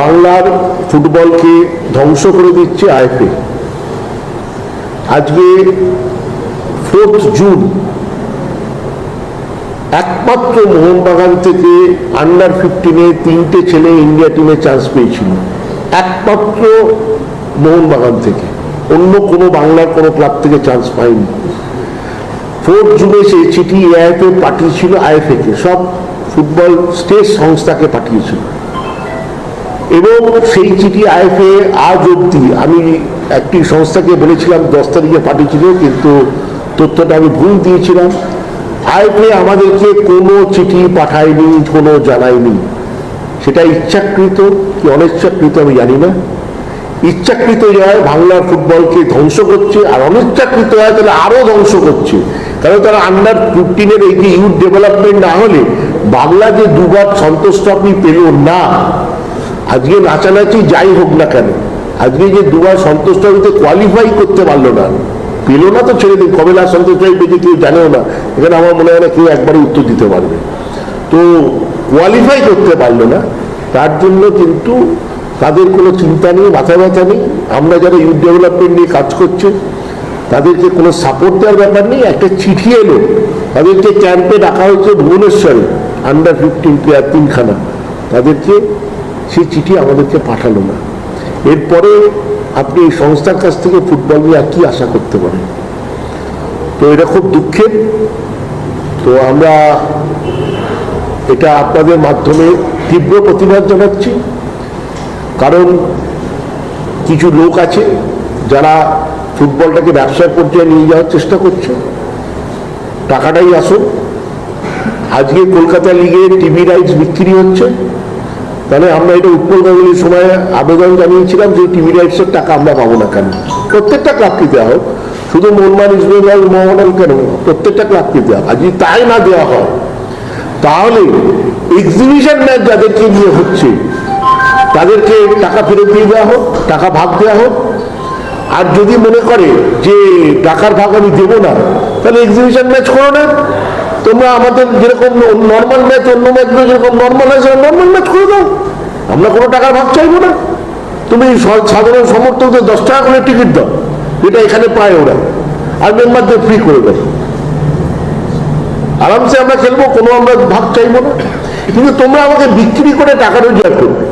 বাংলার ফুটবলকে ধ্বংস করে দিচ্ছে আইপি আজকে ফোর্থ জুন, একমাত্র মোহনবাগান থেকে আন্ডার ফিফটিনে তিনটে ছেলে ইন্ডিয়া টিমে চান্স পেয়েছিল। একমাত্র মোহনবাগান থেকে। অন্য কোনো বাংলার কোনো ক্লাব থেকে চান্স পায়নি। ফোর্থ জুনে সে চিঠি এআইএফএ পাঠিয়েছিল আইএফএ কে। সব ফুটবল স্টেট সংস্থাকে পাঠিয়েছিল। এবং সেই চিঠি আইএফএ আজ অব্দি আমি একটি সংস্থাকে বলেছিলাম, দশ তারিখে পাঠিয়েছিল, কিন্তু তথ্যটা আমি ভুল দিয়েছিলাম। আইএফএ আমাদেরকে কোনো চিঠি পাঠায়নি, কোনো জানায়নি। সেটা ইচ্ছাকৃত কি অনিচ্ছাকৃত আমি জানি না। ইচ্ছাকৃত হয় বাংলার ফুটবলকে ধ্বংস করছে, আর অনিচ্ছাকৃত হয় তাহলে আরও ধ্বংস করছে। কারণ তারা আন্ডার ফিফটিনের এই যে ইউথ ডেভেলপমেন্ট না হলে বাংলা যে দুবার সন্তোষ ট্রফি পেল না। আজকে নাচানাচি যাই হোক না কেন, আজকে যে দুবার সন্তোষ ট্রফিতে কোয়ালিফাই করতে পারল না, পেল না তো ছেড়ে দিন, কবে লাস্ট সন্তোষ ট্রফি পেয়েছে কেউ জানেও না, এখানে আমার মনে হয় না কেউ একবারে উত্তর দিতে পারবে। তো কোয়ালিফাই করতে পারল না, তার জন্য কিন্তু তাদের কোনো চিন্তা নেই, মাথা ব্যথা নেই, আমরা যারা ইউথ ডেভেলপমেন্ট নিয়ে কাজ করছে, তাদেরকে কোনো সাপোর্ট দেওয়ার ব্যাপার নেই, একটা চিঠি এলো, তাদেরকে ক্যাম্পে রাখা হয়েছে ভুবনেশ্বরে আন্ডার ফিফটিন প্লেয়ার তিনখানা, তাদেরকে সেই চিঠি আমাদেরকে পাঠালো না। এরপরে আপনি এই সংস্থার কাছ থেকে ফুটবল নিয়ে আর কি আশা করতে পারেন? তো এটা খুব দুঃখের। তো আমরা এটা আপনাদের মাধ্যমে তীব্র প্রতিবাদ জানাচ্ছি। কারণ কিছু লোক আছে যারা ফুটবলটাকে ব্যবসার পর্যায়ে নিয়ে যাওয়ার চেষ্টা করছে। টাকাটাই আসুন আজকে কলকাতা লিগে টিভি রাইটস বিক্রি হচ্ছে। তাহলে আমরা এটা উৎপল গাঙ্গুলির সময় আবেদন জানিয়েছিলাম যে টিভি রাইটসের টাকা আমরা পাবো না কেন? প্রত্যেকটা ক্লাবকে দেওয়া হোক। শুধু মোহনবাগান ইস্ট বেঙ্গল কেন? প্রত্যেকটা ক্লাবকে দেওয়া। আর যদি তাই না দেওয়া হয়, তাহলে এক্সিবিশন ম্যাচ যাদেরকে নিয়ে হচ্ছে, তাদেরকে টাকা ফেরত দিয়ে দেওয়া হোক, টাকা ভাগ দেওয়া হোক। আর যদি মনে করে যে টাকার ভাগ আমি দেবো না, তাহলে এক্সিবিশন ম্যাচ করো না। তোমরা আমাদের যেরকম নর্মাল ম্যাচ অন্য ম্যাচগুলো যেরকম নর্মাল হয় নর্মাল ম্যাচ আমরা কোনো টাকার ভাগ চাইব না। তুমি সাধারণ সমর্থকদের দশ টাকা করে টিকিট দাও। যেটা এখানে পায় ওরা। আর মেম্বারদের ফ্রি করে দেয় আরামসে আমরা খেলব, কোনো আমরা ভাগ চাইব না। কিন্তু তোমরা আমাকে বিক্রি করে টাকা রোজগার করবে।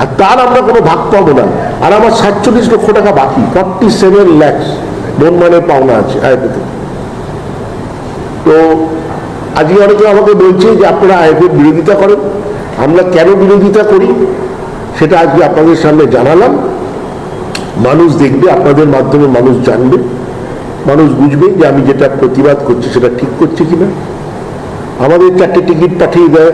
আর তার আমরা কোনো ভাগ পাবো না। আর আমার সাতচল্লিশ লক্ষ টাকা বাকি। ফর্টি সেভেন ল্যাক্স মানে পাওনা আছে আইপিতে তো আজকে অনেকে আমাকে বলছে যে আপনারা আইপির বিরোধিতা করেন। আমরা কেন বিরোধিতা করি? সেটা আজকে আপনাদের সামনে জানালাম। মানুষ দেখবে, আপনাদের মাধ্যমে মানুষ জানবে, মানুষ বুঝবে যে আমি যেটা প্রতিবাদ করছি সেটা ঠিক করছি কিনা। আমাদের চারটে টিকিট পাঠিয়ে দেয়।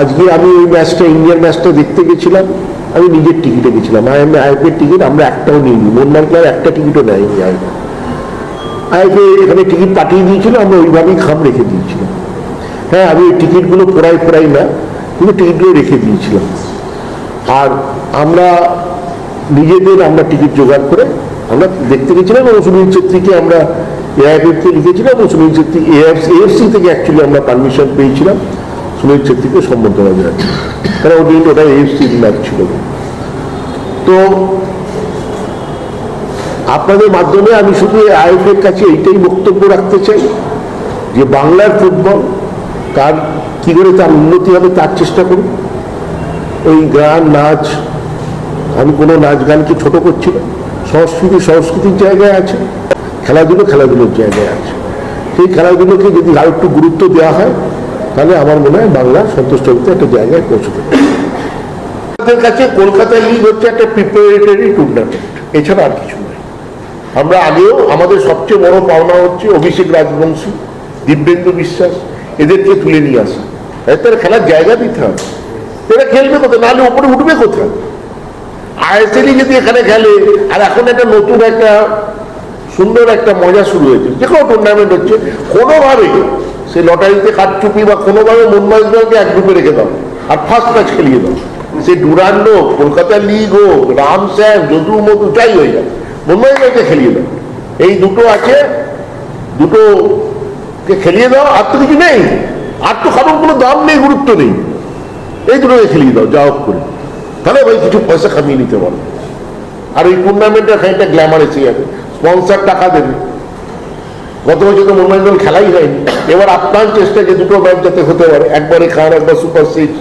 আজকে আমি ওই ম্যাচটা ইন্ডিয়ান ম্যাচটা দেখতে গেছিলাম। আমি নিজের টিকিটে গেছিলাম। আই এম আইপিএর টিকিট আমরা একটাও নিইনি। মোহনবাগান ক্লাব একটা টিকিটও নেয়নি আইপি আইপি এখানে টিকিট পাঠিয়ে দিয়েছিল, আমরা ওইভাবেই খাম রেখে দিয়েছিলাম। হ্যাঁ আমি ওই টিকিটগুলো পোড়াই পোড়াই না, কিন্তু টিকিটগুলো রেখে দিয়েছিলাম আর আমরা নিজেদের আমরা টিকিট জোগাড় করে আমরা দেখতে গেছিলাম এবং সুনীল ছেত্রীকে আমরা এআইএফকে লিখেছিলাম এবং সুনীল ছেত্রী এএফসি এএফসি থেকে অ্যাকচুয়ালি আমরা পারমিশন পেয়েছিলাম সুনীল ছেত্রীকে সম্বর্ধনা দেওয়ার। কারণ ওই দিন ওটা এএফসি ম্যাচ ছিল তো আপনাদের মাধ্যমে আমি শুধু আইএফের কাছে এইটাই বক্তব্য রাখতে চাই যে বাংলার ফুটবল তার কী করে তার উন্নতি হবে তার চেষ্টা করুন। ওই গান, নাচ, আমি কোনো নাচ গানকে ছোট করছি না। সংস্কৃতি, সংস্কৃতির জায়গায় আছে, খেলাধুলো খেলাধুলোর জায়গায় আছে। সেই খেলাধুলোকে যদি আর একটু গুরুত্ব দেওয়া হয়, তাহলে আমার মনে হয় বাংলা সন্তুষ্ট হতে একটা জায়গায় পৌঁছতে আমাদের কাছে কলকাতা লিগ হচ্ছে একটা প্রিপারেটরি টুর্নামেন্ট এছাড়া আর কিছু নয়। আমরা আগেও আমাদের সবচেয়ে বড় পাওনা হচ্ছে অভিষেক রাজবংশী, দিব্যেন্দু বিশ্বাস এদেরকে তুলে নিয়ে আসা। এদের খেলার জায়গা দিতে হবে। এরা খেলবে কোথায়? নাহলে উপরে উঠবে কোথায়? আইএসএলই যদি এখানে খেলে, আর এখন একটা নতুন একটা, সুন্দর একটা মজা শুরু হয়েছে। যে কোনো টুর্নামেন্ট হচ্ছে। কোনোভাবে সে লটারিতে কারচুপি বা কোনোভাবে মুম্বাই ইস্টবেঙ্গলকে এক গ্রুপে রেখে দাও। আর ফার্স্ট ম্যাচ খেলিয়ে দাও। সে ডুরান্ড হোক, কলকাতা লিগ হোক, রাম স্যাম, যদু, মধু, যাই হয়ে যায় মুম্বাই ইস্টবেঙ্গলকে খেলিয়ে দাও। এই দুটো আছে দুটোকে খেলিয়ে দাও, আর তো কিছু নেই। আর তো খাবার কোনো দাম নেই, গুরুত্ব নেই। এই দুটোকে খেলিয়ে দাও, যা হোক করে। তাহলে ভাই কিছু পয়সা খামিয়ে নিতে পারো। আর এই টুর্নামেন্টের খানিকটা গ্ল্যামার এসে যাবে। স্পন্সার টাকা দেবে। গত বছর তো মনোরঞ্জন খেলাই হয়নি। এবার আপনার চেষ্টা যে দুটো ম্যাচ যাতে হতে পারে, একবারে খান একবার সুপার সিক্স